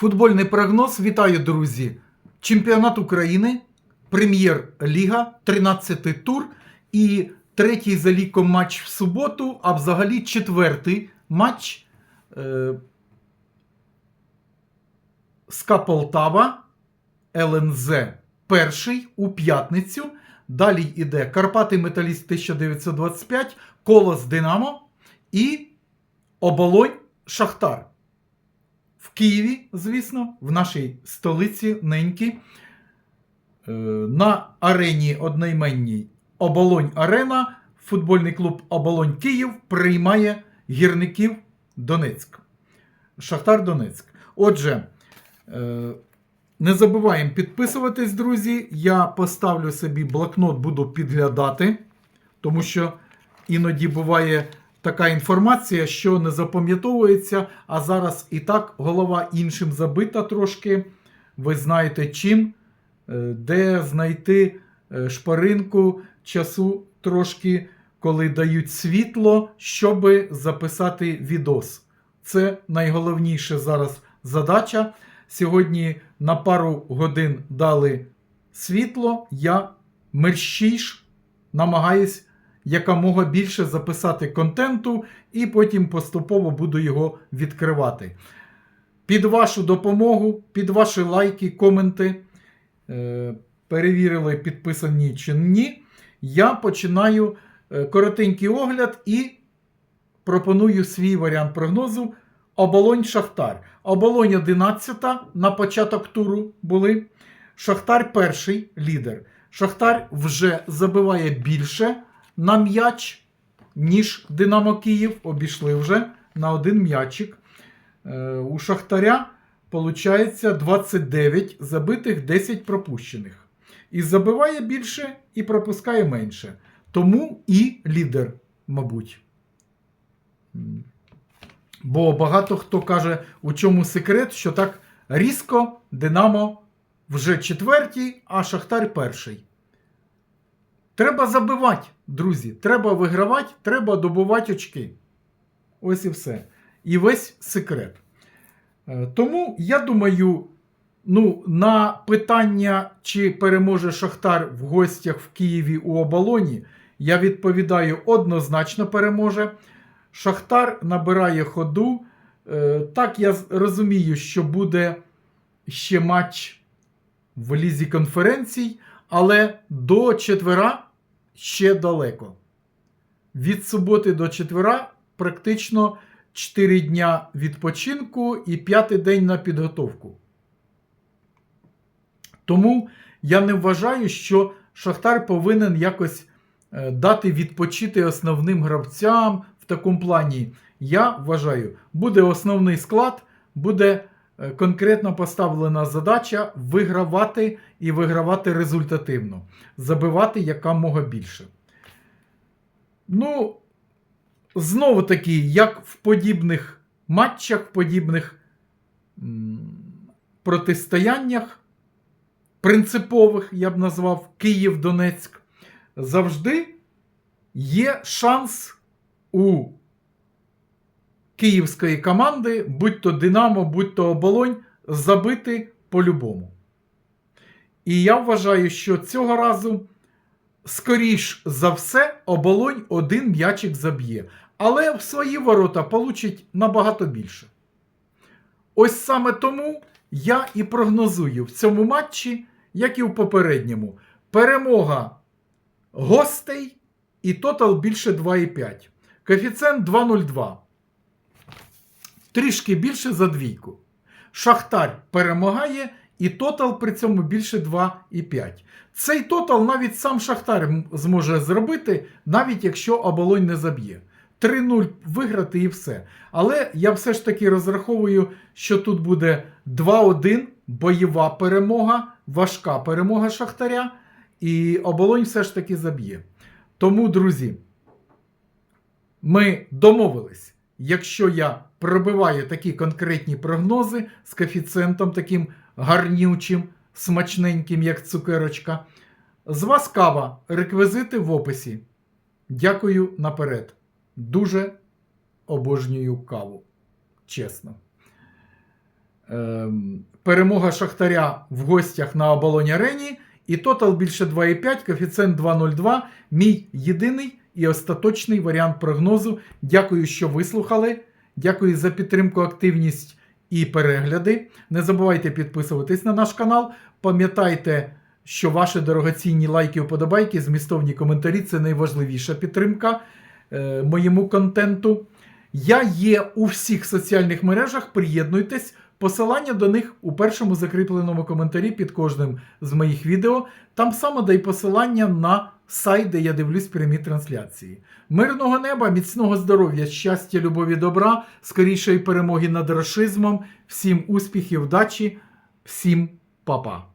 Футбольний прогноз. Вітаю, друзі! Чемпіонат України, Прем'єр-ліга, 13-й тур і третій за ліком матч в суботу, а взагалі четвертий матч е, СКА Полтава, ЛНЗ перший у п'ятницю. Далі йде Карпати Металіст 1925, Колос Динамо і Оболонь Шахтар. В Києві, звісно, в нашій столиці неньки, е, на арені одноіменній Оболонь Арена, футбольний клуб Оболонь Київ приймає гірників Донецьк. Шахтар Донецьк. Отже, е, не забуваємо підписуватись, друзі. Я поставлю собі блокнот, буду підглядати, тому що іноді буває така інформація, що не запам'ятовується, а зараз і так голова іншим забита трошки. Ви знаєте чим, е, де знайти е, шпаринку часу трошки, коли дають світло, щоб записати відос. Це найголовніша зараз задача. Сьогодні на пару годин дали світло, я мерщіш намагаюсь якомога більше записати контенту і потім поступово буду його відкривати. Під вашу допомогу, під ваші лайки, коменти, е, перевірили, підписані чи ні, я починаю е, коротенький огляд і пропоную свій варіант прогнозу. Оболонь Шахтар. Оболонь 11 на початок туру були. Шахтар перший лідер. Шахтар вже забиває більше на м'яч, ніж Динамо Київ. Обійшли вже на один м'ячик. Е, У Шахтаря виходить 29 забитих, 10 пропущених. І забиває більше, і пропускає менше. Тому і лідер, мабуть. Бо багато хто каже, у чому секрет, що так різко Динамо вже четвертій, а Шахтар перший. Треба забивати, друзі. Треба вигравати, треба добувати очки. Ось і все. І весь секрет. Е, Тому я думаю, ну, на питання, чи переможе Шахтар в гостях в Києві у оболоні, я відповідаю однозначно переможе. Шахтар набирає ходу. Е, Так, я розумію, що буде ще матч в лізі конференцій, але до четвера ще далеко. Від суботи до четвера практично 4 дня відпочинку і п'ятий день на підготовку. Тому я не вважаю, що Шахтар повинен якось е, дати відпочити основним гравцям в такому плані. Я вважаю, буде основний склад, буде конкретно поставлена задача вигравати і вигравати результативно, забивати якомога більше. Ну, знову таки, як в подібних матчах, в подібних протистояннях, принципових, я б назвав Київ-Донецьк, завжди є шанс у київської команди, будь то Динамо, будь то Оболонь, забити по-любому. І я вважаю, що цього разу, скоріш за все, оболонь один м'ячик заб'є. Але в свої ворота получить набагато більше. Ось саме тому я і прогнозую в цьому матчі, як і в попередньому, перемога гостей і тотал більше 2,5. Коефіцієнт 2,02. Трішки більше за двійку. Шахтар перемагає, і тотал при цьому більше 2,5. Цей тотал навіть сам Шахтар зможе зробити, навіть якщо оболонь не заб'є. 3-0 виграти і все. Але я все ж таки розраховую, що тут буде 2-1 бойова перемога, важка перемога Шахтаря, і оболонь все ж таки заб'є. Тому, друзі, ми домовились, якщо я пробиваю такі конкретні прогнози з коефіцієнтом таким гарнючим, смачненьким, як цукерочка. З вас кава, реквізити в описі. Дякую наперед. Дуже обожнюю каву. Чесно. ем, перемога Шахтаря в гостях на оболоні арені. І тотал більше 2,5, коефіцієнт 2,02. Мій єдиний і остаточний варіант прогнозу. Дякую, що вислухали. Дякую за підтримку, активність і перегляди. Не забувайте підписуватись на наш канал. Пам'ятайте, що ваші дорогоцінні лайки, вподобайки, змістовні коментарі це найважливіша підтримка е, моєму контенту. Я є у всіх соціальних мережах. Приєднуйтесь. Посилання до них у першому закріпленому коментарі під кожним з моїх відео. Там само дай посилання на сайт, де я дивлюсь прямі трансляції. Мирного неба, міцного здоров'я, щастя, любові, добра, скорішої перемоги над рашизмом. Всім успіхів, вдачі, всім па-па.